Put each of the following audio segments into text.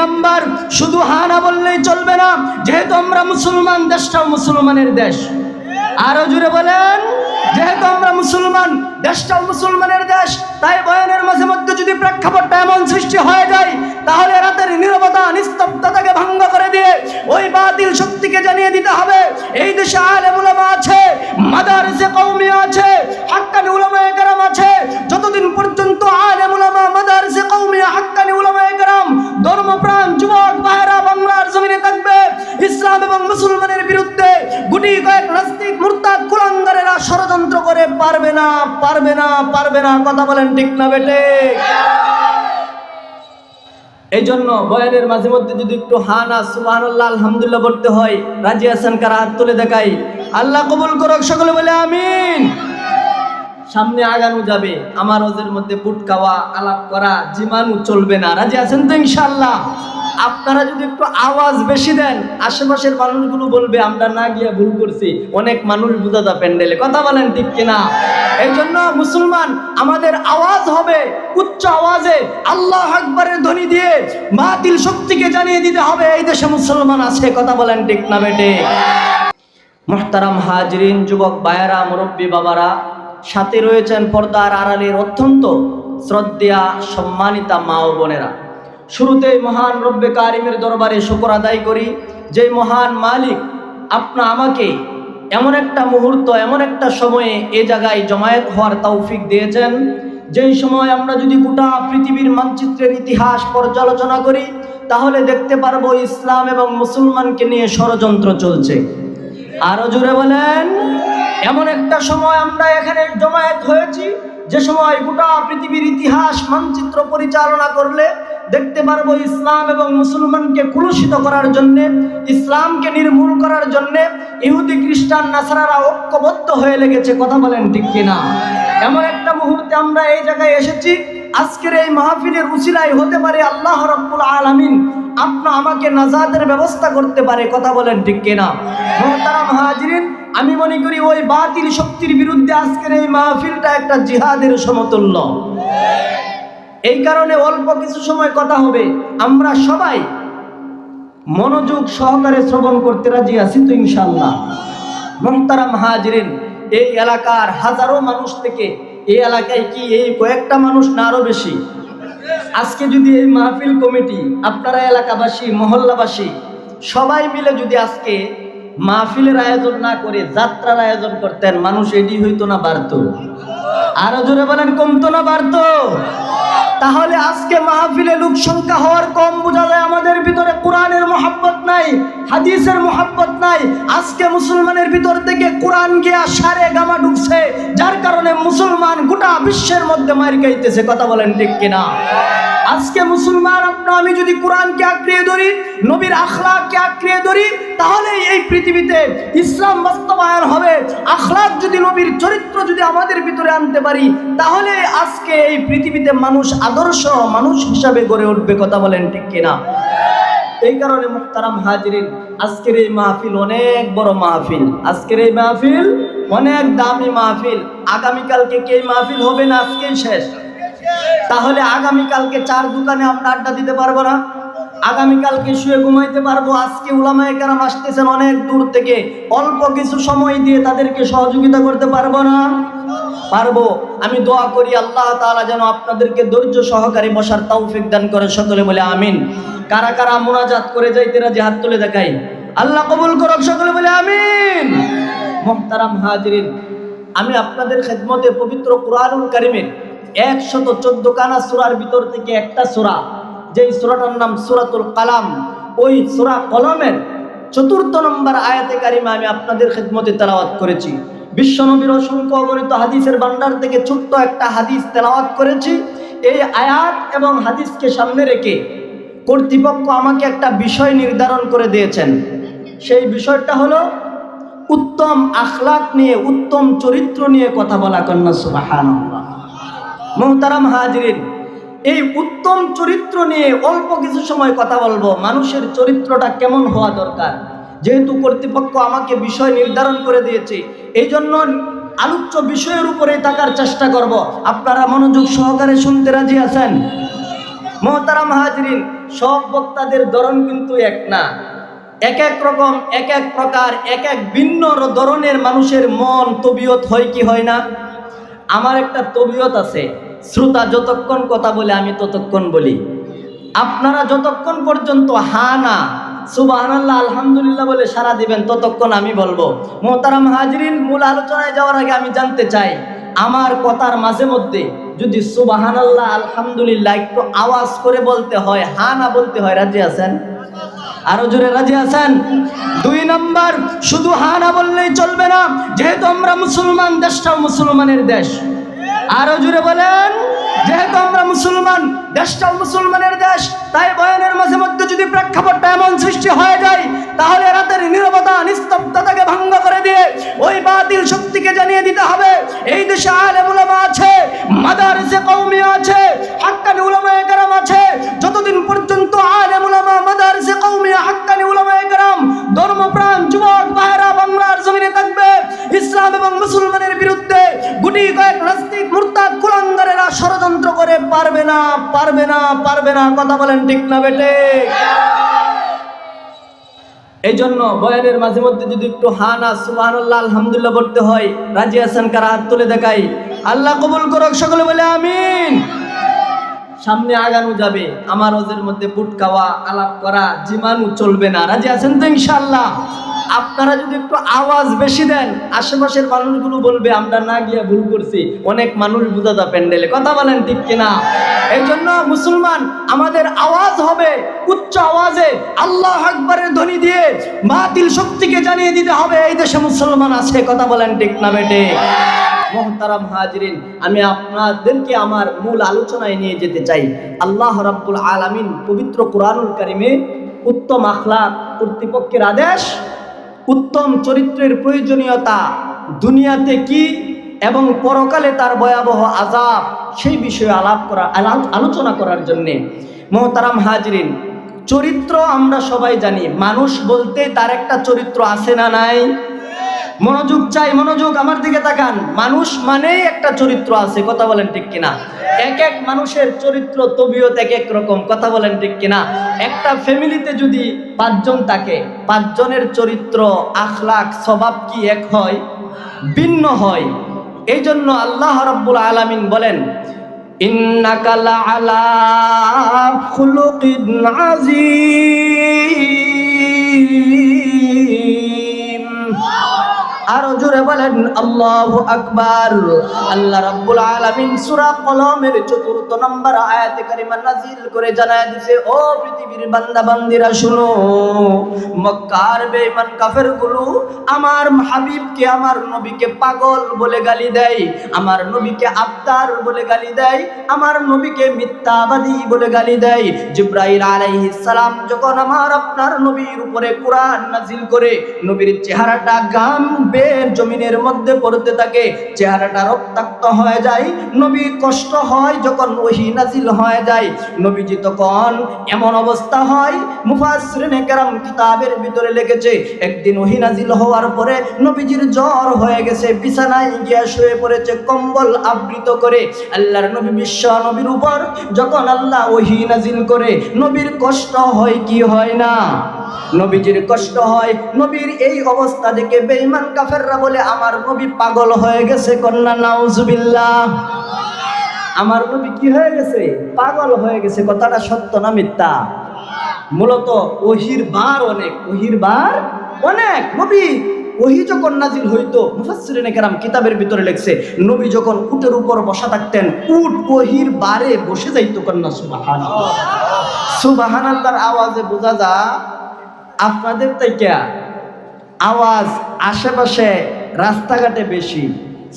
Number, শুধু হা না বললেই চলবে না, যেহেতু আমরা মুসলমান, দেশটাও মুসলমানের দেশ। আরও জুড়ে বলেন, যেহেতু আমরা মুসলমান দেশটাও মুসলমানের দেশ, তাই বয়ানের মাঝে মধ্যে যদি প্রেক্ষাপটটা এমন সৃষ্টি হয়ে যায়, তাহলে রাতের নিরবতা, নিস্তব্ধতাকে ভঙ্গ করে দিয়ে ওই বাতিল শক্তিকে জানিয়ে দিতে হবে, এই দেশে আলেম উলামা আছে, মাদারিসে কওমি আছে, হাক্কানি উলামায়ে কেরাম আছে, যতদিন পর্যন্ত আলেম উলামা মাদারিসে কওমি, হাক্কানি উলামায়ে কেরাম ধর্মপ্রাণ যুবক ভাইরা বাংলার জমিনে থাকবে, ইসলাম এবং মুসলমানের বিরুদ্ধে গুটি কয়েক নাস্তিক মুরতাদ কুলাঙ্গারেরা ষড়যন্ত্র করে পারবে না পারবে না পারবে না, কথা বলেন ঠিক না বেটে এই জন্য বয়ানের মাঝে মধ্যে যদি একটু হানা সুবহানাল্লাহ, আলহামদুলিল্লাহ বলতে হয়, রাজি হাসান কারা? হাত তুলে দেখাই। আল্লাহ কবুল করুক, সকলে বলে আমিন। সামনে আগানো যাবে, আমার ওদের মধ্যে বুট খাওয়া আলাপ করা, জিমানু চলবে না। রাজি আছেন তো ইনশাল্লাহ আপনারা যদি একটু আওয়াজ বেশি দেন, আশেপাশের মানুষগুলো বলবে, আমরা না গিয়ে ভুল করছি। অনেক মানুষ বুঝাতা প্যান্ডেলে। কথা বলেন ঠিক কিনা? এই জন্য মুসলমান, আমাদের আওয়াজ হবে উচ্চ আওয়াজে। আল্লাহ আকবরের ধ্বনি দিয়ে বাতিল শক্তিকে জানিয়ে দিতে হবে, এই দেশে মুসলমান আছে। কথা বলেন ঠিক না বেটে মোহতারাম হাজরিন, যুবক বায়রা মুরব্বী বাবারা, সাথে রয়েছেন পর্দার আড়ালের অত্যন্ত শ্রদ্ধা সম্মানিতা মা ও বোনেরা। শুরুতেই মহান রব্বে কারিমের দরবারে শুকর আদায় করি, যে মহান মালিক আপনা আমাকে এমন একটা মুহূর্ত, এমন একটা সময়ে এ জায়গায় জমায়েত হওয়ার তৌফিক দিয়েছেন। যেই সময় আমরা যদি গোটা পৃথিবীর মানচিত্রের ইতিহাস পর্যালোচনা করি, তাহলে দেখতে পারব ইসলাম এবং মুসলমানকে নিয়ে ষড়যন্ত্র চলছে। আরও জোরে বলেন, এমন একটা সময় আমরা এখানে জমায়েত হয়েছি, যে সময় গোটা পৃথিবীর ইতিহাস, মানচিত্র পরিচালনা করলে দেখতে পারব ইসলাম এবং মুসলমানকে কুলুষিত করার জন্য, ইসলামকে নির্মূল করার জন্য ইহুদি, খ্রিস্টান, নাসারারা ঐক্যবদ্ধ হয়ে লেগেছে। কথা বলেন ঠিক কিনা? এমন একটা মুহূর্তে আমরা এই জায়গায় এসেছি। আজকের এই মাহফিলের উচিলাই হতে পারে আল্লাহ রব্বুল আলামিন। আপনা আমাকে নাজাদের ব্যবস্থা করতে পারে। কথা বলেন ঠিক কিনা? মহতারাম হাজিরিন, আমি মনে করি ওই বাতিল শক্তির বিরুদ্ধে আজকের এই মাহফিলটা একটা জিহাদের সমতুল্য। এই কারণে অল্প কিছু সময় কথা হবে। আমরা সবাই মনোযোগ সহকারে শ্রবণ করতে রাজি আছি তো ইনশাল্লাহ মহতারাম হাজরিন, এই এলাকার হাজারো মানুষ থেকে এই এলাকায় কি এই কয়েকটা মানুষ না আরও বেশি? আজকে যদি এই মাহফিল কমিটি, আপনারা এলাকাবাসী, মহল্লাবাসী সবাই মিলে যদি আজকে মাহফিলের আয়োজন না করে যাত্রার আয়োজন করতেন, মানুষ এটি হইতো না, বাড়তো। আরও জোরে বলেন, কমতো না, বাড়তো? তাহলে আজকে মাহফিলে লোক সংখ্যা হওয়ার কম বোঝা যায়, আমাদের ভিতরে কোরআনের মহাব্বত নাই, হাদিসের মহাব্বত নাই। আজকে মুসলমানের ভিতর থেকে কোরআন গিয়া সারে গামা ঢুকছে, যার কারণে মুসলমান গোটা বিশ্বের মধ্যে মার গাইতেছে কথা বলেন ঠিক কিনা? আজকে মুসলমান আপনা আমি যদি কোরআনকে আঁকড়িয়ে ধরি, নবীর আখলাককে আঁকড়িয়ে ধরি তাহলে এই পৃথিবীতে ইসলাম বাস্তবায়ন হবে। আখলাক যদি নবীর চরিত্র যদি আমাদের ভিতরে আনতে পারি, তাহলে আজকে এই পৃথিবীতে মানুষ আদর্শ মানুষ হিসাবে গড়ে উঠবে কথা বলেন ঠিক কিনা? এই কারণে মুক্তারাম হাজিরিন, আজকের এই মাহফিল অনেক বড় মাহফিল। আজকের এই মাহফিল অনেক দামি মাহফিল। আগামীকালকে কে মাহফিল হবে না আজকেই শেষ? তাহলে আগামীকালকে চার দোকানে আমরা আড্ডা দিতে পারব না? আগামীকালকে শুয়ে ঘুমাইতে পারব। আজকে উলামায় কারাম আসতেছেন অনেক দূর থেকে। অল্প কিছু সময় দিয়ে তাদেরকে সহযোগিতা করতে পারব না? পারব। আমি দোয়া করি আল্লাহ তাআলা যেন আপনাদেরকে ধৈর্য সহকারে বসার তৌফিক দান করে সকলে বলে আমিন। কারা কারা মোনাজাত করে যাই যাইতে যে হাত তুলে দেখাই। আল্লাহ কবুল করুক, সকলে বলে আমিন। মোহতারাম হাজরিন, আমি আপনাদের খেদমতে পবিত্র কোরআনুল কারিমের একশত চোদ্দ কানা সুরার ভিতর থেকে একটা সুরা যেই সুরাটার নাম সুরাতুল কালাম, ওই সুরা কলমের চতুর্থ নম্বর আয়াতে কারিমা আমি আপনাদের খেদমতে তেলাওয়াত করেছি। বিশ্বনবীর অসংখ্য অগণিত হাদিসের ভান্ডার থেকে ছোট্ট একটা হাদিস তেলাওয়াত করেছি। এই আয়াত এবং হাদিসকে সামনে রেখে কর্তৃপক্ষ আমাকে একটা বিষয় নির্ধারণ করে দিয়েছেন। সেই বিষয়টা হলো, উত্তম আখলাক নিয়ে, উত্তম চরিত্র নিয়ে কথা বলা কন্যা সুবাহান মোহতারাম হাজরিন এই উত্তম চরিত্র নিয়ে অল্প কিছু সময় কথা বলব। মানুষের চরিত্রটা কেমন হওয়া দরকার? যেহেতু কর্তৃপক্ষ আমাকে বিষয় নির্ধারণ করে দিয়েছে এই জন্য আলোচ্য বিষয়ের উপরে থাকার চেষ্টা করব। আপনারা মনোযোগ সহকারে শুনতে রাজি আছেন? মোহতারাম হাজরিন, সব বক্তাদের ধরন কিন্তু এক না। এক এক রকম, এক এক প্রকার, এক এক ভিন্ন ধরনের মানুষের মন তবিয়ত হয় কি হয় না? আমার একটা তবিয়ত আছে। শ্রোতা যতক্ষণ কথা বলে, আমি ততক্ষণ বলি। আপনারা যতক্ষণ পর্যন্ত হা না, সুবহানাল্লাহ, আলহামদুলিল্লাহ বলে সারা দিবেন, ততক্ষণ আমি বলব। মোহতারাম হাজরিন, মূল আলোচনায় যাওয়ার আগে আমি জানতে চাই, আমার কথার মাঝে মধ্যে যদি সুবহানাল্লাহ, আলহামদুলিল্লাহ একটু আওয়াজ করে বলতে হয়, হা না বলতে হয়, রাজি আছেন? আরও জোরে রাজি আছেন? দুই নাম্বার, শুধু হা না বললেই চলবে না, যেহেতু আমরা মুসলমান, দেশটাও মুসলমানের দেশ। আরও জুড়ে বলেন, যেহেতু আমরা মুসলমান, দেশটা মুসলমানের দেশ, তাই বয়ানের মাঝে মধ্যে যদি প্রেক্ষাপটটা এমন সৃষ্টি হয়ে যায়, তাহলে রাতের নীরবতা, নিস্তব্ধতাকে ভঙ্গ করে দিয়ে ওই বাতিল শক্তিকে জানিয়ে দিতে হবে। এই দেশে আলেম উলামা আছে, মাদারিসে কৌমি আছে, হাক্কানি উলামায়ে কেরাম আছে। যতদিন পর্যন্ত আলেম উলামা মাদারিসে কওমি পারবে না, কথা বলেন ঠিক না বেটে এই জন্য বয়ানের মাঝে মধ্যে যদি একটু হানা সুবহানাল্লাহ, আলহামদুলিল্লাহ বলতে হয়, রাজি হাসান কারা? হাত তুলে দেখাই। আল্লাহ কবুল করুক, সকলে বলে আমিন। সামনে আগানো যাবে, আমার ওদের মধ্যে বুট খাওয়া, আলাপ করা জীবাণু চলবে না। রাজি আছেন তো ইনশাল্লাহ আপনারা যদি একটু আওয়াজ বেশি দেন, আশেপাশের মানুষগুলো বলবে, আমরা না গিয়ে ভুল করছি। অনেক মানুষ বুঝা প্যান্ডেলে। কথা বলেন ঠিক কিনা? এই জন্য মুসলমান, আমাদের আওয়াজ হবে উচ্চ আওয়াজে। আল্লাহ আকবরের ধ্বনি দিয়ে বাতিল শক্তিকে জানিয়ে দিতে হবে, এই দেশে মুসলমান আছে। কথা বলেন ঠিক না বেটে মোহতারাম হাজরিন, আমি আপনাদেরকে আমার মূল আলোচনায় নিয়ে যেতে চাই। আল্লাহ রাব্বুল আলামিন পবিত্র কোরআনুল কারিমে উত্তম আখলাক কর্তৃপক্ষের আদেশ উত্তম চরিত্রের প্রয়োজনীয়তা, দুনিয়াতে কি এবং পরকালে তার ভয়াবহ আজাব সেই বিষয়ে আলাপ করা আলোচনা করার জন্যে। মোহতারাম হাজরিন, চরিত্র আমরা সবাই জানি। মানুষ বলতে তার একটা চরিত্র আছে না নাই? মনোযোগ চাই, মনোযোগ আমার দিকে তাকান। মানুষ মানেই একটা চরিত্র আছে, কথা বলেন ঠিক কিনা? এক এক মানুষের চরিত্র, তবিয়ত এক এক রকম, কথা বলেন ঠিক কিনা? একটা ফ্যামিলিতে যদি পাঁচজন থাকে, পাঁচজনের চরিত্র আখলাক স্বভাব কি এক হয়? ভিন্ন হয়। এই জন্য আল্লাহ রাব্বুল আলামিন বলেন, ইন্নাকা লাআলা খুলুকিন আযীম। আরও জোরে বলেন, আল্লাহু আকবার। আল্লাহ রাব্বুল আলামিন সূরা কলমের চতুর্থ নম্বর আয়াতে কারিমা নাজিল করে জানায় ও পৃথিবীর বান্দা বান্দিরা শুনো, মক্কার বেঈমান কাফেরগুলো আমার হাবিবকে, আমার নবীকে পাগল বলে গালি দেয়, আমার নবীকে আবতার বলে গালি দেয়, আমার নবীকে মিথ্যাবাদী বলে গালি দেয়। জিব্রাইল আলাইহিস সালাম যখন আমার আপনার নবীর উপরে কোরআন নাজিল করে, নবীর চেহারাটা গাম বের জমিনের মধ্যে পড়তে থাকে, চেহারাটা রক্তাক্ত হয়ে যায়, নবী কষ্ট হয় যখন ওহি নাজিল হয়ে যায়। নবীজি তখন এমন অবস্থা হয়, মুফাসসিরিনে কেরাম কিতাবের ভিতরে লিখেছে, একদিন ওহি নাজিল হওয়ার পরে নবীজির জ্বর হয়ে গেছে, বিছানায় গিয়া শুয়ে পড়েছে, কম্বল আবৃত করে। আল্লাহর নবী বিশ্ব নবীর উপর যখন আল্লাহ ওহি নাজিল করে, নবীর কষ্ট হয় কি হয় না? নবীজির কষ্ট হয়, নবীর এই অবস্থা দেখে বেঈমান কাফেররা বলে, আমার নবী পাগল হয়ে গেছে কন্যা, নাউজুবিল্লাহ। আমার নবী কি হয়ে গেছে? পাগল হয়ে গেছে, কথাটা সত্য না মিথ্যা? মূলত ওহির বার অনেক, ওহির বার অনেক। নবী, ওহি যখন নাজিল হইতো, মুফাসসিরিনে কেরাম কিতাবের ভিতরে লেখছে, নবী যখন উটের উপর বসা থাকতেন, উট ওহির বারে বসে যাইতো কন্যা, সুবহানাল্লাহ। সুবহানাল্লাহর আওয়াজে বোঝা যা আপনাদের থেকে আওয়াজ আশেপাশে রাস্তাঘাটে বেশি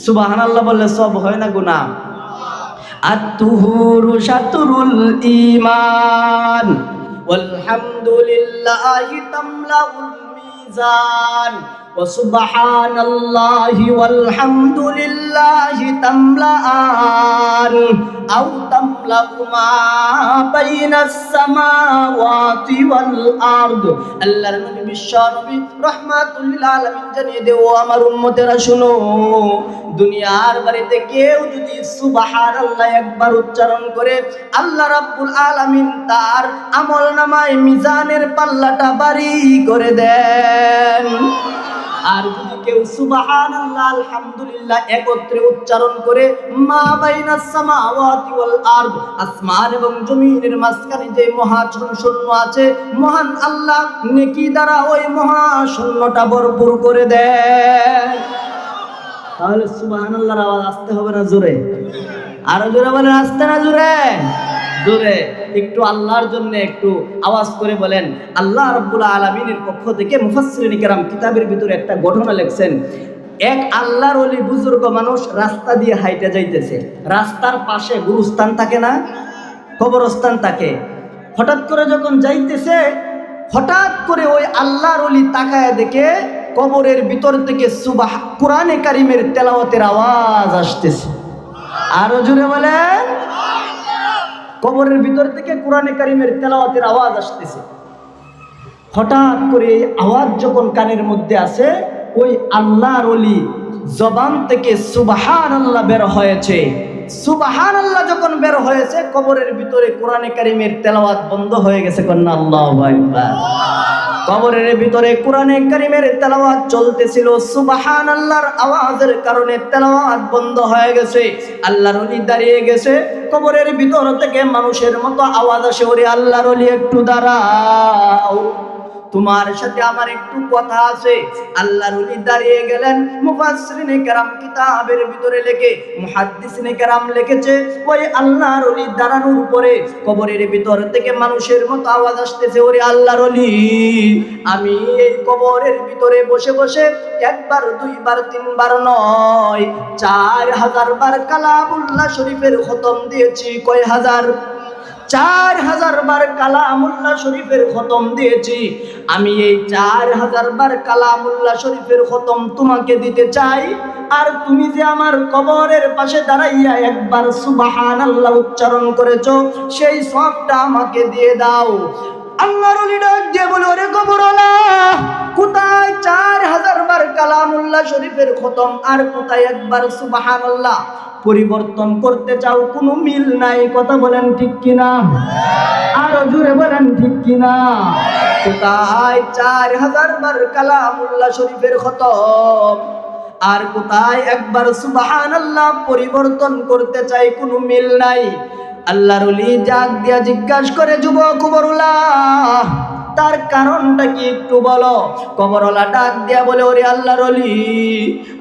সুবহানাল্লাহ বললে সব হয় না গুনাহ الطهور شطر الإيمان والحمد لله تملأ الميزان وسبحان الله والحمد لله تملأان أو تملأ ما بين السماوات والأرض আল্লাহর নবী বিশ্ব নবী রহমাতুল্লিল আলামিন জানিয়ে দেও আমার উম্মতেরা শুনো দুনিয়ার বাড়িতে কেউ যদি সুবহানাল্লাহ একবার উচ্চারণ করে আল্লাহ রাব্বুল আলামিন তার আমল নামায় মিজানের পাল্লাটা বাড়ি করে দেন আর যদি কেউ সুবহানাল্লাহ, আলহামদুলিল্লাহ একত্রে উচ্চারণ করে, মা বাইনাস সামাওয়াতি ওয়াল আরদ, আসমান এবং জমিনের মাঝখানে যে মহাশূন্য শূন্য আছে, মহান আল্লাহ নেকি দ্বারা ওই মহাশূন্যটা ভরপুর করে দেয় তাহলে সুবহানাল্লাহর আওয়াজ আসতে হবে না জোরে? আরও জোরে বলেন, আসতে না জোরে? জোরে। একটু আল্লাহর জন্য একটু আওয়াজ করে বলেন, আল্লাহ রাব্বুল আলামিনের পক্ষ থেকে মুফাসসিরিন কিরাম কিতাবের ভিতরে একটা ঘটনা লেখছেন, এক আল্লাহর অলি বুজুর্গ মানুষ রাস্তা দিয়ে হাইটে যাইতেছে, রাস্তার পাশে গুরুস্থান থাকে না? কবরস্থান থাকে। হঠাৎ করে যখন যাইতেছে, হঠাৎ করে ওই আল্লাহর অলি তাকায় দেখে কবরের ভিতর থেকে সুবাহ, কোরআনে কারিমের তেলাওয়াতের আওয়াজ আসতেছে। আরও জুড়ে বলেন। কবরের ভিতর থেকে কোরআনে কারিমের তেলাওয়াতের আওয়াজ আসতেছে। হঠাৎ করে এই আওয়াজ যখন কানের মধ্যে আসে, ওই আল্লাহর অলি জবান থেকে সুবাহান আল্লাহ বের হয়েছে। সুবাহান আল্লাহ যখন হয়েছে, কবরের ভিতরে কোরআনে কারিমের তেলাওয়াত বন্ধ হয়ে গেছে কন্যা, আল্লাহ কবরের ভিতরে কোরআনে কারিমের তেলাওয়াত চলতেছিল সুবাহান আল্লাহর আওয়াজের কারণে তেলাওয়াত বন্ধ হয়ে গেছে। আল্লাহর অলি দাঁড়িয়ে গেছে, কবরের ভিতর থেকে মানুষের মতো আওয়াজ আসে, ওরে আল্লাহর অলি, একটু দাঁড়াও। তোমার সাথে আমার একটু কথা আছে। আল্লাহর উলি দাঁড়িয়ে গেলেন। মুফাসসিরিনে কেরাম কিতাবের ভিতরে লেখে, মুহাদ্দিসিনে কেরাম লিখেছে, ওই আল্লাহর উলি দাঁড়ানোর উপরে কবরের ভিতর থেকে মানুষের মতো আওয়াজ আসতেছে, ওরে আল্লাহর উলি আমি এই কবরের ভিতরে বসে বসে একবার, দুইবার, তিনবার নয়, চার হাজার বার কালামুল্লাহ শরীফের খতম দিয়েছি, কয় হাজার? চার হাজার বার কালামুল্লাহ শরীফের খতম দিয়েছি। আমি এই চার হাজার বার কালামুল্লাহ শরীফের খতম তোমাকে দিতে চাই। আর তুমি যে আমার কবরের পাশে দাঁড়াইয়া একবার সুবাহান আল্লাহ উচ্চারণ করেছ, সেই সবটা আমাকে দিয়ে দাও। কোথায় চার শরীফের খতম আর কোথায় একবার সুবাহান আল্লাহ পরিবর্তন করতে চাও? কোনো মিল নাই, কথা বলেন ঠিক কিনা? আরও জুড়ে বলেন ঠিক কিনা? কোথায় চার হাজার বার কালামুল্লাহ শরীফের খতম আর কোথায় একবার সুবাহান আল্লাহ পরিবর্তন করতে চাই? কোনো মিল নাই। আল্লাহর জাগ দিয়া জিজ্ঞাসা করে যুবক কুবরুল্লাহ তার কারণটা কি একটু বলো? কবরওয়ালা ডাক দিয়া বলে, ওরে আল্লাহর অলি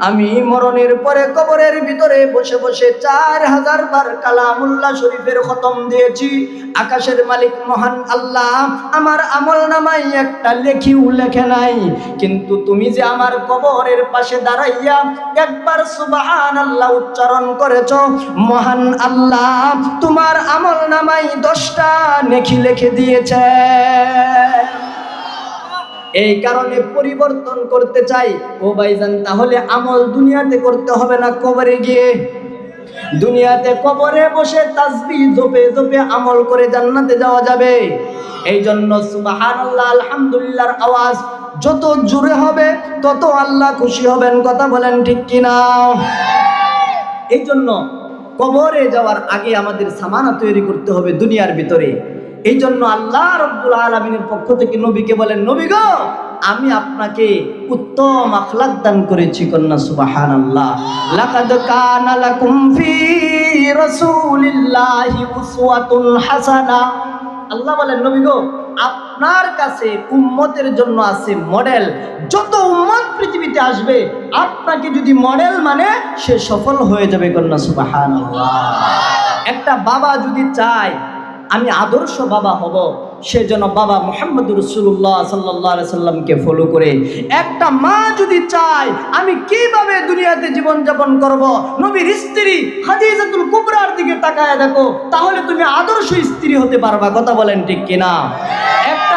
আমি মরণের পরে কবরের ভিতরে বসে বসে চার হাজার বার কালামুল্লাহ শরীফের খতম দিয়েছি। আকাশের মালিক মহান আল্লাহ, আমার আমল নামাই একটা লেখিও লেখে নাই। কিন্তু তুমি যে আমার কবরের পাশে দাঁড়াইয়া একবার সুবাহান আল্লাহ উচ্চারণ করেছ, মহান আল্লাহ, তোমার আমল নামাই দশটা নেখি লেখে দিয়েছে। এই কারণে পরিবর্তন করতে চাই। ও ভাইজান, তাহলে আমল দুনিয়াতে করতে হবে না কবরে গিয়ে? দুনিয়াতে কবরে বসে তাসবি জপে জপে আমল করে জান্নাতে যাওয়া যাবে। এই জন্য সুবহানাল্লাহ, আলহামদুলিল্লাহর আওয়াজ যত জোরে হবে, তত আল্লাহ খুশি হবেন। কথা বলেন ঠিক কিনা? এই জন্য কবরে যাওয়ার আগে আমাদের সামানা তৈরি করতে হবে দুনিয়ার ভিতরে। এই জন্য আল্লাহ রব্বুল আলমিনের পক্ষ থেকে নবীকে বলেন, নবী গো, আমি আপনাকে উত্তম আখলাক দান করেছি কন্যা সুবাহান আল্লাহ লাকাদ কানা লাকুম ফি রাসূলিল্লাহি উসওয়াতুন হাসানা। আল্লাহ বলেন, নবী গো, আপনার কাছে উম্মতের জন্য আছে মডেল। যত উম্মত পৃথিবীতে আসবে, আপনাকে যদি মডেল মানে সে সফল হয়ে যাবে কন্যা সুবাহান আল্লাহ একটা বাবা যদি চায় আমি আদর্শ বাবা হব সে সেজন্য বাবা মোহাম্মদ রসুল্লাহ সাল্লাহ সাল্লামকে ফলো করে, একটা মা যদি চায়, আমি কীভাবে দুনিয়াতে জীবন যাপন করব? নবীর স্ত্রী হাদিজাতুল কুবরার দিকে তাকায় দেখো, তাহলে তুমি আদর্শ স্ত্রী হতে পারবা, কথা বলেন ঠিক কিনা? একটা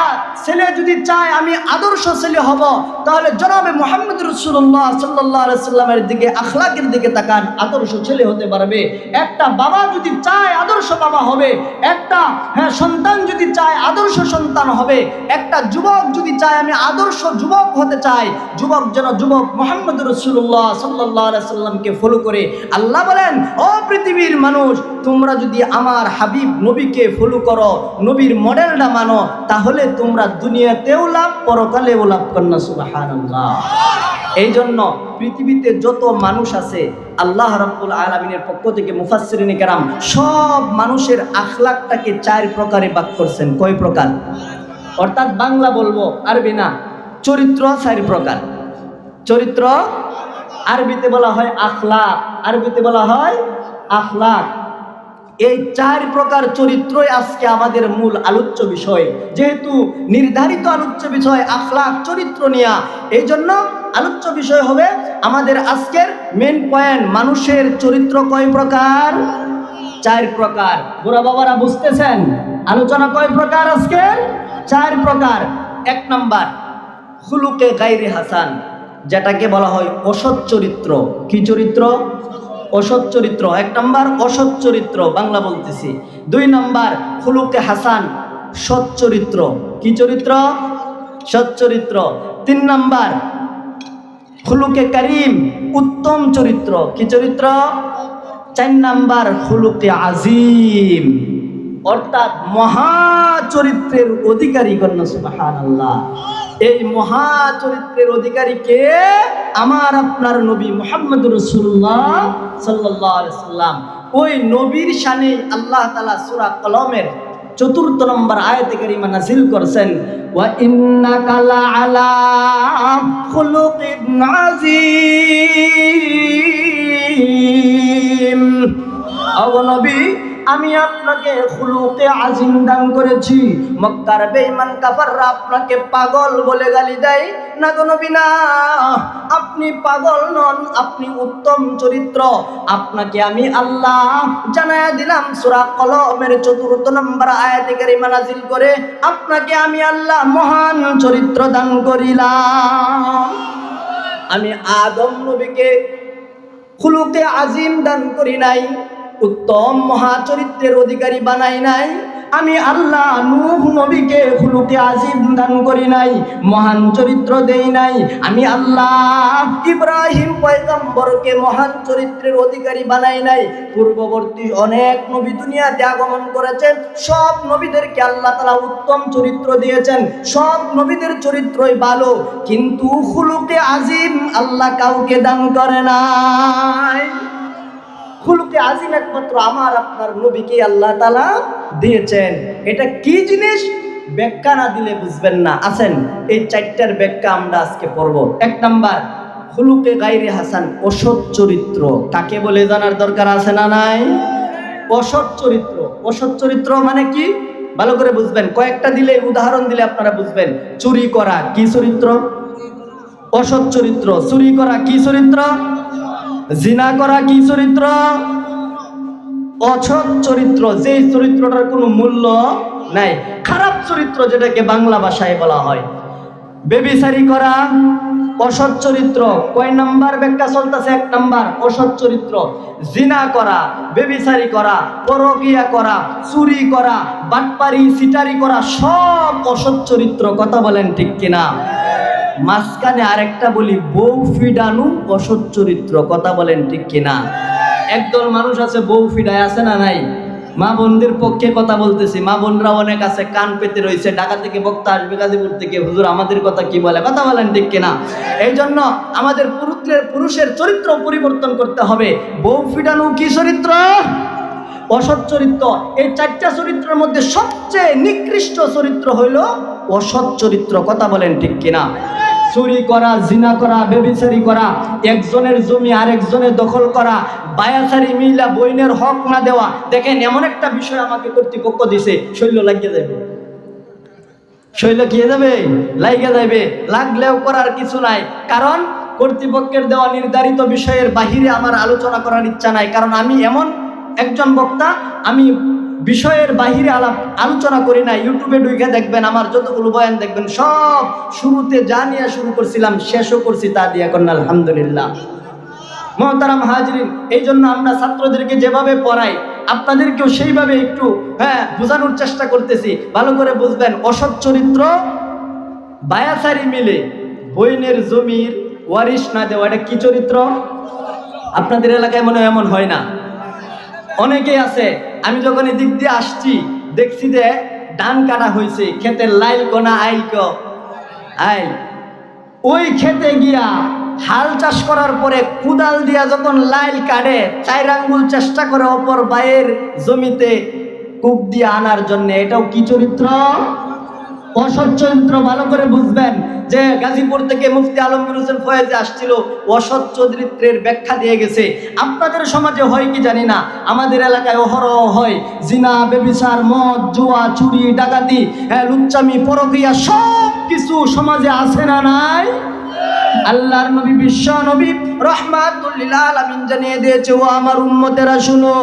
ছেলে যদি চায় আমি আদর্শ ছেলে হব, তাহলে জনাবে মোহাম্মদ রসুল্লাহ সাল্লাহ সাল্লামের দিকে, আখলাকের দিকে তাকান, আদর্শ ছেলে হতে পারবে। একটা বাবা যদি চায় আদর্শ বাবা হবে, একটা হ্যাঁ সন্তান যদি চায় আদর্শ সন্তান হবে, একটা যুবক যদি চায় আমি আদর্শ যুবক হতে চাই, যুবক যেন যুবক মোহাম্মদ রসুল্লাহ সাল্লাহ সাল্লামকে ফলো করে। আল্লাহ বলেন, ও পৃথিবীর মানুষ, তোমরা যদি আমার হাবিব নবীকে ফলো করো, নবীর মডেলটা মানো, তাহলে তোমরা দুনিয়াতেও লাভ, পরকালেও লাভ কন্যা সুবাহান এই জন্য পৃথিবীতে যত মানুষ আছে, আল্লাহ রাব্বুল আলমিনের পক্ষ থেকে মুফাসসিরিন কেরাম, সব মানুষের আখলাকটাকে চার প্রকারে বাক করছেন। কয় প্রকার? অর্থাৎ বাংলা বলব, আরবি না, চরিত্র চার প্রকার। চরিত্র আরবিতে বলা হয় আখলাক, আরবিতে বলা হয় আখলাক। এই চার প্রকার চরিত্রই আজকে আমাদের মূল আলোচ্য বিষয়। যেহেতু নির্ধারিত আলোচ্য বিষয় আখলাক চরিত্র নিয়া এই জন্য আলোচ্য বিষয় হবে আমাদের আজকের মেন পয়েন্ট মানুষের চরিত্র কয় প্রকার? চার প্রকার। বুড়া বাবারা বুঝতেছেন? আলোচনা কয় প্রকার আজকের? চার প্রকার। এক নাম্বার হুলুকে গাইরে হাসান, যেটাকে বলা হয় অসৎ চরিত্র। কি চরিত্র? অসৎ চরিত্র। এক নাম্বার অসৎ চরিত্র, বাংলা বলতেছি। দুই নাম্বার খুলুকে হাসান, সৎ চরিত্র। কি চরিত্র? সৎ চরিত্র। তিন নাম্বার খুলুকে করিম, উত্তম চরিত্র। কি চরিত্র? চার নাম্বার খুলুকে আজিম। অর্থাৎ মহা চরিত্রের অধিকারী কন্যা সুবাহান আল্লাহ এই মহা চরিত্রের অধিকারী কে? আমার আপনার নবী মোহাম্মদ রসুল্লাহ সাল্লাহ সাল্লাম। ওই নবীর শানে আল্লাহ তালা সুরা কলমের চতুর্থ নম্বর আয়াতে কারিমা নাজিল করছেন, ওয়া নবী আমি আপনাকে খুলুকে আজিম দান করেছি। মক্কার বেঈমান কাফাররা আপনাকে পাগল বলে গালি দেয়। না গো নবী, না। আপনি পাগল নন, আপনি উত্তম চরিত্র। আপনাকে আমি আল্লাহ জানায়া দিলাম সূরা কলমের চতুর্থ নম্বর আয়াতে কারিমা নাজিল করে। আপনাকে আমি আল্লাহ মহান চরিত্র দান করিলাম। আমি আদম নবীকে খুলুকে আজিম দান করি নাই। উত্তম মহাচরিত্রের অধিকারী বানাই নাই। আমি আল্লাহ নূহ নবীকে খুলুকে আজিম দান করি নাই, মহান চরিত্র দেই নাই। আমি আল্লাহ ইব্রাহিম পয়গম্বরকে মহান চরিত্রের অধিকারী বানাই নাই। পূর্ববর্তী অনেক নবী দুনিয়াতে আগমন করেছেন, সব নবীদেরকে আল্লাহ তালা উত্তম চরিত্র দিয়েছেন, সব নবীদের চরিত্রই ভালো, কিন্তু খুলুকে আজিম আল্লাহ কাউকে দান করে নাই। খুলুকে আজিম একমাত্র আমার, আপনার নবীকে আল্লাহ তালা দিয়েছেন। এটা কি জিনিস? ব্যাখ্যা না দিলে বুঝবেন না। আছেন এই চারটার ব্যাখ্যা আমরা আজকে পড়ব। এক নাম্বার, খুলুকে গাইরে হাসান অসৎ চরিত্র। কাকে বলে জানার দরকার আছে না নাই? অসৎ চরিত্র। অসৎ চরিত্র মানে কি? ভালো করে বুঝবেন। কয়েকটা দিলে, উদাহরণ দিলে আপনারা বুঝবেন। চুরি করা কি চরিত্র? অসৎ চরিত্র। চুরি করা কি চরিত্র? জিনা করা কি চরিত্র? অসৎ চরিত্র, যেই চরিত্রটার কোনো মূল্য নাই। খারাপ চরিত্র যেটাকে বাংলা ভাষায় বলা হয়। বেবিসারি করা, অসৎ চরিত্র। কয় নাম্বার ব্যাখ্যা চলতেছে? এক নাম্বার, অসৎ চরিত্র। জিনা করা বেবিসারি করা, পরকিয়া করা, চুরি করা, বাটপারি সিটারি করা, সব অসৎ চরিত্র। কথা বলেন ঠিক কিনা? মাঝখানে আরেকটা বলি, বউ ফিডানু অসৎ চরিত্র, কথা বলেন ঠিক কিনা? একদল মানুষ আছে, বউ ফিডায় আছে না নাই? মা বোনদের পক্ষে কথা বলতেছি, মা বোনরা অনেক আছে, কান পেতে রয়েছে, ঢাকা থেকে বক্তা আসবে, গাজীপুর থেকে, হুজুর আমাদের কথা কি বলে, কথা বলেন ঠিক কিনা? এই জন্য আমাদের পুরুষের পুরুষের চরিত্র পরিবর্তন করতে হবে। বউ ফিডানু কি চরিত্র? অসৎ চরিত্র। এই চারটা চরিত্রের মধ্যে সবচেয়ে নিকৃষ্ট চরিত্র হইল অসৎ চরিত্র, কথা বলেন ঠিক কিনা? চুরি করা, জিনা করা, বেবিচারি করা, একজনের জমি আরেকজনের দখল করা, বায়াচারি মিলা বইনের হক না দেওয়া। দেখেন, এমন একটা বিষয় আমাকে কর্তৃপক্ষ দিছে, শৈল লাগিয়ে যাবে শৈল কি যাবে? লাগিয়ে যাবে লাগলেও করার কিছু নাই। কারণ, কর্তৃপক্ষের দেওয়া নির্ধারিত বিষয়ের বাহিরে আমার আলোচনা করার ইচ্ছা নাই। কারণ আমি এমন একজন বক্তা, আমি বিষয়ের বাহিরে আলাপ আলোচনা করি না ইউটিউবে ঢুকে দেখবেন, আমার যতগুলো বয়ান দেখবেন, সব শুরুতে যা নিয়ে শুরু করছিলাম, শেষও করছি তা দিয়ে করেন আলহামদুলিল্লাহ। মহতারাম হাজরিন, এই জন্য আমরা ছাত্রদেরকে যেভাবে পড়াই, আপনাদেরকেও সেইভাবে একটু হ্যাঁ বোঝানোর চেষ্টা করতেছি। ভালো করে বুঝবেন, অসৎ চরিত্র বায়াসারি মিলে বইনের জমির ওয়ারিশ না দেওয়া, এটা কি চরিত্র? আপনাদের এলাকায় মনে হয় এমন হয় না? অনেকেই আছে আমি যখন এদিক দিয়ে আসছি, দেখছি যে ধান কাটা হয়েছে খেতে লাইল কোনা আইল ক? ওই খেতে গিয়া হাল চাষ করার পরে কুদাল দিয়া যখন লাইল কাটে চার আঙ্গুল চেষ্টা করে অপর বাইয়ের জমিতে কূপ দিয়ে আনার জন্য। এটাও কি চরিত্র? অসৎ চরিত্র ভালো করে বুঝবেন যে গাজীপুর থেকে মুফতি আলমগীর হোসেন ফয়েজে আসছিল অসৎ চরিত্রের ব্যাখ্যা দিয়ে গেছে। আপনাদের সমাজে হয় কি জানি না? আমাদের এলাকায় অহরহ হয়। জিনা বেবিসার মদ জুয়া চুরি ডাকাতি হ্যাঁ, লুচ্চামি পরকিয়া সব কিছু সমাজে আছে না নাই? আল্লাহর নবী বিশ্ব নবী রহমাতুল্লিল আলামিন জানিয়ে দিয়েছে, ও আমার উম্মতেরা, শুনো,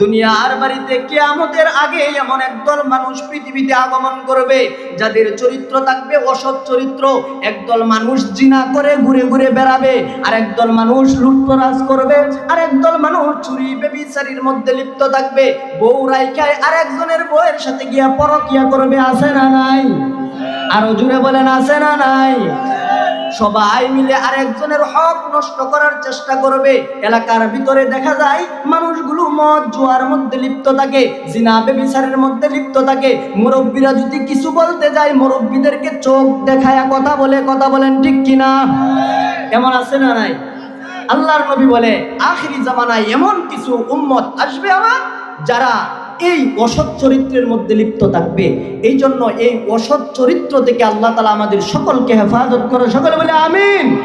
দুনিয়ার বাড়িতে কিয়ামতের আগে এমন একদল মানুষ পৃথিবীতে আগমন করবে, যাদের চরিত্র থাকবে অসৎ চরিত্র। একদল মানুষ জিনা করে ঘুরে ঘুরে বেড়াবে, আর একদল মানুষ লুটতরাজ করবে, আর একদল মানুষ চুরি, বেবিচারির মধ্যে লিপ্ত থাকবে। বউ রাইখায় আর একজনের বউয়ের সাথে গিয়া পরকিয়া করবে, আছে না নাই? আরও জুড়ে বলেন, আছে না নাই? সবাই মিলে আরেকজনের হক নষ্ট করার চেষ্টা করবে। এলাকার ভিতরে দেখা যায়, মানুষগুলো মদ, জুয়ার মধ্যে লিপ্ত থাকে, জিনা বেবিচারের মধ্যে লিপ্ত থাকে। মুরব্বীরা যদি কিছু বলতে যায়, মুরব্বীদেরকে চোখ দেখায়া কথা বলে, কথা বলেন ঠিক কিনা? এমন আছে না নাই? আল্লাহর নবী বলে, আখিরি জামানায় এমন কিছু উম্মত আসবে আমার, যারা এই অসৎ চরিত্রের মধ্যে লিপ্ত থাকবে। এই জন্য এই অসৎ চরিত্র থেকে আল্লাহ তালা আমাদের সকলকে হেফাজত করে সকলে বলে, আমিন।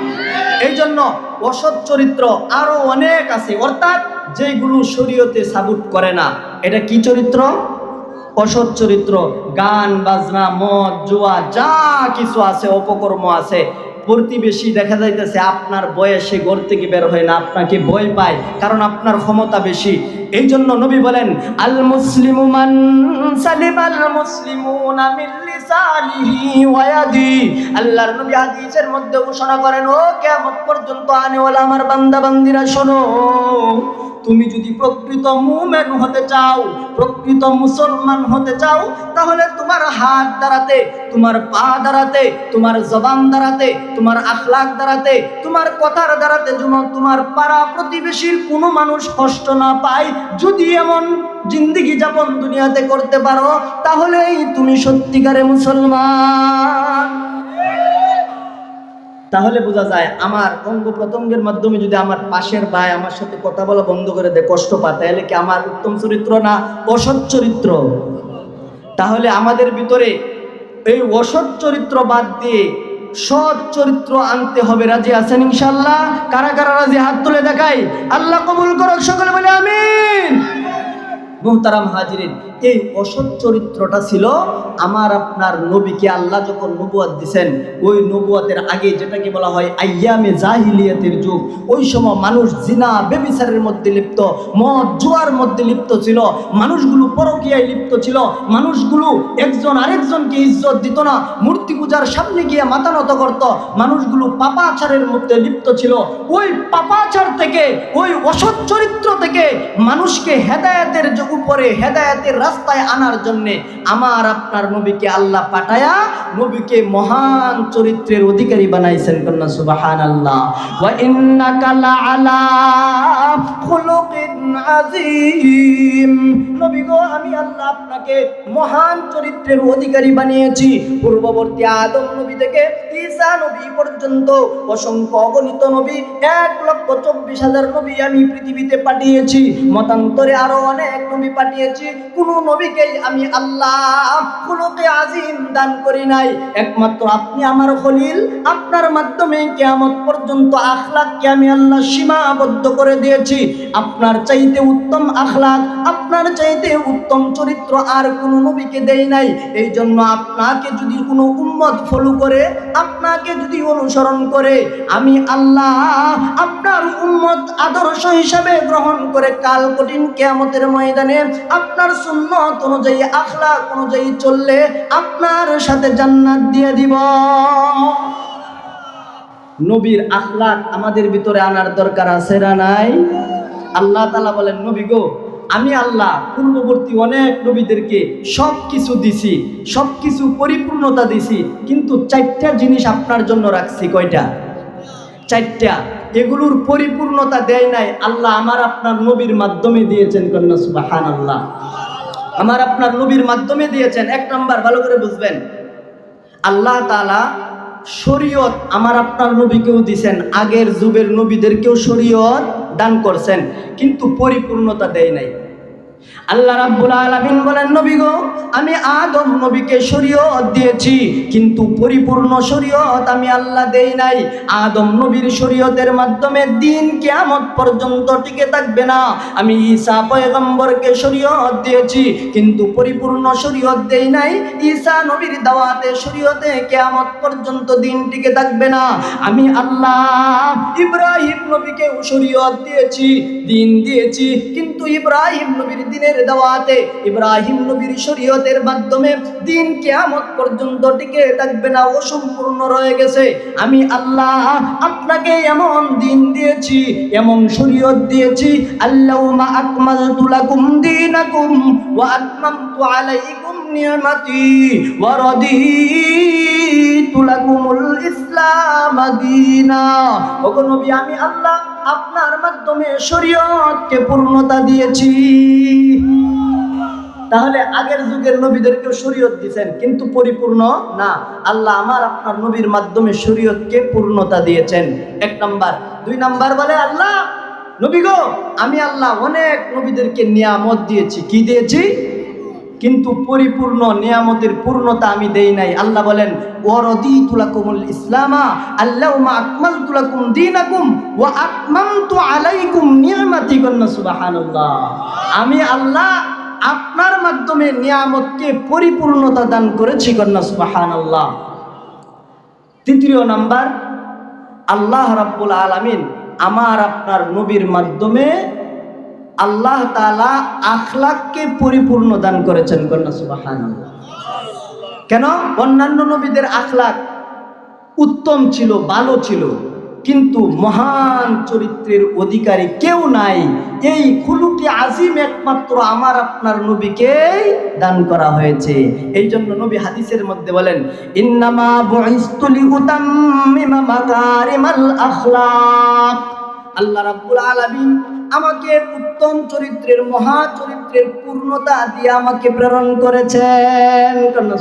এই জন্য অসৎ চরিত্র আরও অনেক আছে। অর্থাৎ যেগুলো শরীয়তে সাবুট করে না। এটা কি চরিত্র? অসৎ চরিত্র। গান, বাজনা, মদ, জুয়া, যা কিছু আছে, অপকর্ম আছে। প্রতিবেশী দেখা যাইতেছে আপনার বয়সে ঘর থেকে বের হয় না, আপনাকে ভয় পায় কারণ আপনার ক্ষমতা বেশি। এই জন্য নবী বলেন, আল মুসলিমান মান সালিম আল মুসলিম মিন লিসানিহি ওয়া ইয়াদি আল্লাহর নবী হাদিসের মধ্যে ঘোষণা করেন, ও কিয়ামত পর্যন্ত আনেওয়ালা আমার বান্দা বান্দিরা শোনো, তুমি যদি প্রকৃত মুমেন হতে চাও, প্রকৃত মুসলমান হতে চাও, তাহলে তোমার হাত দাঁড়াতে তোমার পা দাঁড়াতে তোমার জবান দাঁড়াতে তোমার আখলাক দাঁড়াতে তোমার কথার দাঁড়াতে যেন তোমার পাড়া প্রতিবেশীর কোনো মানুষ কষ্ট না পায়, যদি এমন জিন্দিগি যাপন দুনিয়াতে করতে পারো, তাহলেই তুমি সত্যিকারে মুসলমান। তাহলে বোঝা যায় আমার অঙ্গ প্রত্যঙ্গের মাধ্যমে যদি আমার পাশের ভাই আমার সাথে কথা বলা বন্ধ করে দেয়, কষ্ট পায়, তাহলে কি আমার উত্তম চরিত্র না অসৎ চরিত্র? তাহলে আমাদের ভিতরে এই অসৎ চরিত্র বাদ দিয়ে সৎ চরিত্র আনতে হবে। রাজি আছেন ইনশাল্লাহ কারা কারা রাজি? হাত তুলে দেখাই। আল্লাহ কবুল করক, সকলে বলে আমিন। মোহতারাম হাজিরিন। এই অসৎ চরিত্রটা ছিল আমার আপনার নবীকে আল্লাহ যখন নবুয়াত দিছেন, ওই নবুয়াতের আগে যেটাকে বলা হয় আইয়ামে জাহিলিয়াতের যুগ, ওই সময় মানুষ জিনা, বেবিচারের মধ্যে লিপ্ত, মদ, জুয়ার মধ্যে লিপ্ত ছিল, মানুষগুলো পরকিয়ায় লিপ্ত ছিল, মানুষগুলো একজন আরেকজনকে ইজ্জত দিত না, মূর্তি পূজার সামনে গিয়ে মাথা নত করত, মানুষগুলো পাপাচারের মধ্যে লিপ্ত ছিল, ওই পাপাচার থেকে, ওই অসৎ চরিত্র থেকে মানুষকে হেদায়াতের উপরে, হেদায়েতের রাস্তায় আনার জন্য আমার আপনার নবীকে আল্লাহ পাঠায়া নবীকে মহান চরিত্রের অধিকারী বানাইছেন কন্যা সুবাহান আল্লাহ অসংখ্য নবী, এক হাজার নবী আমি পৃথিবীতে পাঠিয়েছি। মতান্তরে আরও অনেক নবী পাঠিয়েছি। কোন নবীকেই আমি আল্লাহ খুলুকে আজিম দান করি নাই। একমাত্র আপনি আমার খলিল, আপনার মাধ্যমে কেয়ামত পর্যন্ত আখলাককে আমি আল্লাহ সীমাবদ্ধ করে দিয়েছি। আপনার চাইতে উত্তম আখলাক, আপনার চাইতে উত্তম চরিত্র আর কোনো নবীকে দেই নাই। এই জন্য আপনাকে যদি কোনো উম্মত ফলো করে, আপনাকে যদি অনুসরণ করে, আমি আল্লাহ আপনার উম্মত আদর্শ হিসাবে গ্রহণ করে কাল কঠিন কেয়ামতের ময়দানে আপনার সুন্নত অনুযায়ী আখলাক অনুযায়ী চললে আপনার সাথে জান্নাত দিয়ে দিব। নবীর আখলাক আমাদের ভিতরে আনার দরকার আছে না নাই? আল্লাহ তালা বলেন, নবী গো, আমি আল্লাহ পূর্ববর্তী অনেক নবীদেরকে সব কিছু দিছি সব কিছু পরিপূর্ণতা দিছি, কিন্তু চারটা জিনিস আপনার জন্য রাখছি, কয়টা? চারটা। এগুলোর পরিপূর্ণতা দেয় নাই, আল্লাহ আমার আপনার নবীর মাধ্যমে দিয়েছেন, কন্যা সুবাহান আল্লাহ আমার আপনার নবীর মাধ্যমে দিয়েছেন, এক নম্বর, ভালো করে বুঝবেন। আল্লাহ তালা শরীয়ত আমার আপনার নবীকেও দিছেন, আগের যুগের নবীদেরকেও শরীয়ত দান করছেন, কিন্তু পরিপূর্ণতা দেয় নাই। আল্লাহ রাব্বুল আলামিন বলেন, নবী গো, আমি আদম নবীকে শরীয়ত দিয়েছি, কিন্তু পরিপূর্ণ শরীয়ত আমি আল্লাহ দেই নাই। আদম নবীর শরীয়তের মাধ্যমে দিন কিয়ামত পর্যন্ত টিকে থাকবে না। আমি ঈসা পয়গম্বরকে শরীয়ত দিয়েছি, কিন্তু পরিপূর্ণ শরীয়ত দেই নাই। ঈসা নবীর দাওয়াতে শরীয়তে কিয়ামত পর্যন্ত দিন টিকে থাকবে না। আমি আল্লাহ ইব্রাহিম নবীকেও শরীয়ত দিয়েছি, দিন দিয়েছি, কিন্তু ইব্রাহিম নবীর দিনের দাওয়াতে ইব্রাহিম নবীর শরীয়তের মাধ্যমে দিন কিয়ামত পর্যন্ত টিকে থাকবে না অসম্পূর্ণ রয়ে গেছে। আমি আল্লাহ আপনাকে এমন দিন দিয়েছি, এমন শরীয়ত দিয়েছি আল্লাহুমা আকমালতু লাকুম দীনাকুম ওয়া আতমামতু আলাইকুম নি'মাতি ওয়া রাদিতু লাকুমুল ইসলাম দীনা। ওগো নবী, আমি আল্লাহ আপনার মাধ্যমে শরীয়তকে পূর্ণতা দিয়েছি। তাহলে আগের যুগের নবীদেরকেও শরীয়ত দিয়েছেন কিন্তু পরিপূর্ণ না। আল্লাহ আমার আপনার নবীর মাধ্যমে শরীয়তকে পূর্ণতা দিয়েছেন। এক নাম্বার। দুই নাম্বার বলে, আল্লাহ, নবী গো, আমি আল্লাহ অনেক নবীদেরকে নিয়ামত দিয়েছি। কি দিয়েছি? কিন্তু পরিপূর্ণ নিয়ামতের পূর্ণতা আমি দেই নাই। আল্লাহ বলেন ইসলামা কন্না সুবহানাল্লাহ। আমি আল্লাহ আপনার মাধ্যমে নিয়ামতকে পরিপূর্ণতা দান করেছি কন্যা সুবহানাল্লাহ। তৃতীয় নাম্বার, আল্লাহ রাব্বুল আলামিন আমার আপনার নবীর মাধ্যমে আল্লাহ তালা আখলাককে পরিপূর্ণ দান করেছেন কন্যা, সুবহানাল্লাহ। কেন? অন্যান্য নবীদের আখলাক উত্তম ছিল, ভালো ছিল, কিন্তু মহান চরিত্রের অধিকারী কেউ নাই। এই খুলুটি আজিম একমাত্র আমার, আপনার নবীকেই দান করা হয়েছে। এই জন্য নবী হাদিসের মধ্যে বলেন, ইন্নামা আল্লাহ রাব্বুল আলামিন আমাকে উত্তম চরিত্রের মহা চরিত্রের পূর্ণতা দিয়ে আমাকে প্রেরণ করেছেন কন্যা।